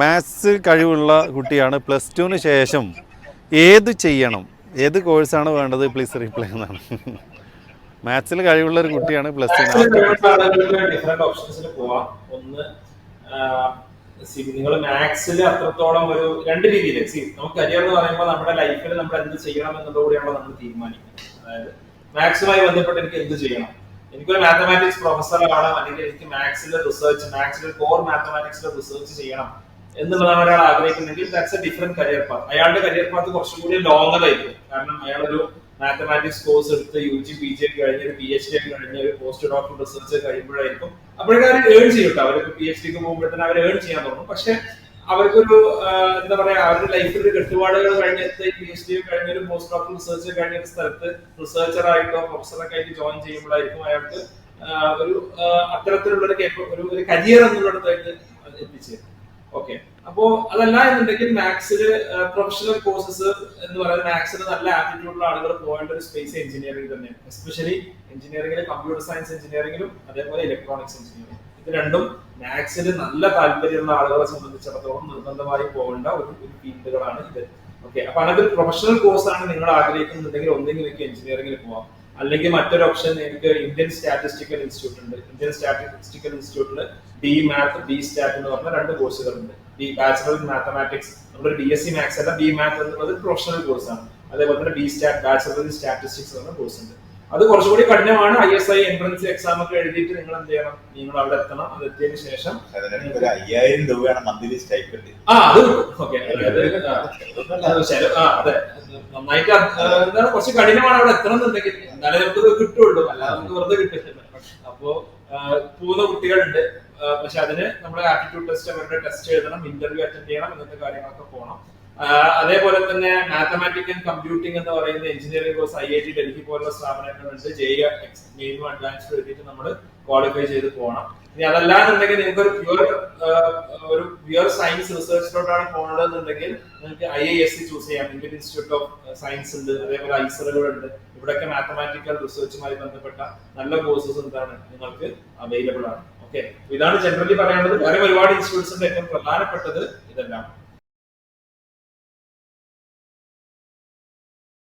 Maths കഴിവുള്ള കുട്ടിയാണ് plus ടുവിന് ശേഷം ഏത് ചെയ്യണം? ഏത് കോഴ്സാണ് വേണ്ടത്? പ്ലീസ് റിപ്ലൈ എന്നാണ്. മാത്സിൽ കഴിവുള്ള ഒരു കുട്ടിയാണ് പ്ലസ് ടു നിങ്ങൾ മാത്സിൽ അത്രത്തോളം ഒരു രണ്ട് രീതിയിൽ സി നമുക്ക് കരിയർ എന്ന് പറയുമ്പോൾ നമ്മുടെ ലൈഫിൽ നമ്മൾ എന്ത് ചെയ്യണം എന്നുള്ളതുകൂടിയാണ് നമ്മൾ തീരുമാനിക്കുന്നത്. അതായത് മാത്സുമായി ബന്ധപ്പെട്ട് എനിക്ക് എന്ത് ചെയ്യണം? എനിക്കൊരു മാത്തമാറ്റിക്സ് പ്രൊഫസർ ആവണം. അല്ലെങ്കിൽ എനിക്ക് മാത്സിലെ റിസർച്ച് മാത്സിലെ കോർ മാത്തമാറ്റിക്സിലെ റിസർച്ച് ചെയ്യണം. എന്നുള്ളതാണ് ഒരാൾ ആഗ്രഹിക്കുന്നെങ്കിൽ that's a different career path അയാളുടെ കരിയർ പാത്ത് കുറച്ചും കൂടി ലോങ്ങർ ആയിരിക്കും. കാരണം ഒരു മാത്തമാറ്റിക്സ് കോഴ്സ് എടുത്ത് യു ജി പി ജി ഒക്കെ കഴിഞ്ഞ് ഒരു പി എച്ച് ഡി ഒക്കെ കഴിഞ്ഞ് ഒരു പോസ്റ്റ് ഡോക്ടർ റിസർച്ച് കഴിയുമ്പോഴായിരിക്കും അപ്പോഴേക്കും അവർ ഏൺ ചെയ്യും അവർക്ക് പി എച്ച് ഡിക്ക് പോകുമ്പോഴത്തേന് അവർ ഏൺ ചെയ്യാൻ തുടങ്ങും. പക്ഷെ അവർക്കൊരു എന്താ പറയാ അവരുടെ ലൈഫിൽ ഒരു കെട്ടുപാടുകൾ കഴിഞ്ഞെത്തി പി എച്ച് ഡി കഴിഞ്ഞ ഒരു പോസ്റ്റ് ഡോക്ടർ റിസർച്ച് കഴിഞ്ഞ ഒരു സ്ഥലത്ത് റിസർച്ചർ ആയിട്ടോ പ്രൊഫസറൊക്കെ ആയിട്ട് ജോയിൻ ചെയ്യുമ്പോഴായിരിക്കും അയാൾക്ക് ഒരു അത്തരത്തിലുള്ള ഒരു ഒരു കരിയർ എന്നുള്ളിടത്തായിട്ട് എത്തിച്ചേരും ഓക്കെ അപ്പോ അതല്ല എന്നുണ്ടെങ്കിൽ മാത്സിൽ പ്രൊഫഷണൽ കോഴ്സസ് എന്ന് പറയുന്നത് മാത്സിന് നല്ല ആപ്റ്റിറ്റ്യൂഡുള്ള ആളുകൾ പോകേണ്ട ഒരു സ്പേസ് എഞ്ചിനീയറിംഗ് തന്നെയാണ് എസ്പെഷ്യലി എഞ്ചിനീയറിംഗിൽ കമ്പ്യൂട്ടർ സയൻസ് എഞ്ചിനീയറിംഗിലും അതേപോലെ ഇലക്ട്രോണിക്സ് എഞ്ചിനീയറിംഗ് ഇത് രണ്ടും മാത്സിൽ നല്ല താല്പര്യമുള്ള ആളുകളെ സംബന്ധിച്ചിടത്തോളം നിർബന്ധമായി പോകേണ്ട ഒരു ഫീൽഡുകളാണ് ഇത്. ഓക്കെ അപ്പൊ അങ്ങനത്തെ പ്രൊഫഷണൽ കോഴ്സ് ആണ് നിങ്ങൾ ആഗ്രഹിക്കുന്നുണ്ടെങ്കിൽ ഒന്നെങ്കിൽ എനിക്ക് എഞ്ചിനീയറിംഗിൽ പോവാം. അല്ലെങ്കിൽ മറ്റൊരു ഓപ്ഷൻ എനിക്ക് ഇന്ത്യൻ സ്റ്റാറ്റിസ്റ്റിക്കൽ ഇൻസ്റ്റിറ്റ്യൂട്ട് ഉണ്ട്. ഇന്ത്യൻ സ്റ്റാറ്റിസ്റ്റിക്കൽ ഇൻസ്റ്റിറ്റ്യൂട്ടിൽ ബി മാത്ത് ബി സ്റ്റാറ്റ് എന്ന് പറഞ്ഞ രണ്ട് കോഴ്സുകളുണ്ട് ബി ബാച്ചുലർ ഇൻ മാത്തമാറ്റിക്സ് നമ്മുടെ ബി എസ് സി മാത്സ് അല്ല ബി മാത്ത് എന്നുള്ളത് പ്രൊഫഷണൽ കോഴ്സാണ് അതേപോലെ തന്നെ B stat bachelor in statistics പറഞ്ഞ കോഴ്സ് ഉണ്ട്. അത് കുറച്ചുകൂടി കഠിനമാണ്. I S I entrance exam ഒക്കെ എഴുതിയിട്ട് നിങ്ങൾ എന്ത് ചെയ്യണം? നിങ്ങൾ അവിടെ എത്തണം. അത് എത്തിയതിന് ശേഷം അയ്യായിരം രൂപയാണ് മന്ത്ലി സ്റ്റൈപ്പൻഡ് ആ അത് ഓക്കെ നന്നായിട്ട് എന്താണ് കുറച്ച് കഠിനമാണ് അവിടെ എത്തണം എന്നുണ്ടെങ്കിൽ എന്നാലേ നമുക്ക് കിട്ടുള്ളൂ. അല്ലാതെ നമുക്ക് വെറുതെ കിട്ടില്ല. അപ്പോ പോകുന്ന കുട്ടികളുണ്ട്. പക്ഷെ അതിന് നമ്മുടെ ആപ്റ്റിറ്റ്യൂഡ് ടെസ്റ്റ് അവരുടെ ടെസ്റ്റ് എഴുതണം ഇന്റർവ്യൂ അറ്റൻഡ് ചെയ്യണം ഇങ്ങനത്തെ കാര്യങ്ങളൊക്കെ പോകണം അതേപോലെ തന്നെ മാത്തമാറ്റിക് ആൻഡ് കമ്പ്യൂട്ടിംഗ് എന്ന് പറയുന്ന engineering course I I T Delhi പോലുള്ള സ്ഥാപനങ്ങളുണ്ട് ജെ മെയിനും അഡ്വാൻസ്ഡ് എഴുതിയിട്ട് നമ്മൾ ക്വാളിഫൈ ചെയ്ത് പോകണം ഇനി അതല്ലാന്നുണ്ടെങ്കിൽ നിങ്ങൾക്ക് ഒരു പ്യുവർ ഒരു പ്യുവർ സയൻസ് റിസർച്ചിലോട്ടാണ് പോകേണ്ടതെന്നുണ്ടെങ്കിൽ നിങ്ങൾക്ക് I I S C choose ചെയ്യാം ഇന്ത്യൻ ഇൻസ്റ്റിറ്റ്യൂട്ട് ഓഫ് സയൻസ് ഉണ്ട്. അതേപോലെ ഐസറുകൾ ഉണ്ട്. ഇവിടെയൊക്കെ മാത്തമാറ്റിക്കൽ റിസർച്ചുമായി ബന്ധപ്പെട്ട നല്ല കോഴ്സസ് എന്താണ് നിങ്ങൾക്ക് അവൈലബിൾ ആണ്. ഓക്കെ ഇതാണ് ജനറലി പറയാനുള്ളത്. വേറെ ഒരുപാട് ഇൻസ്റ്റിറ്റ്യൂട്ട്സിന്റെ ഏറ്റവും പ്രധാനപ്പെട്ടത് ഇതെല്ലാം.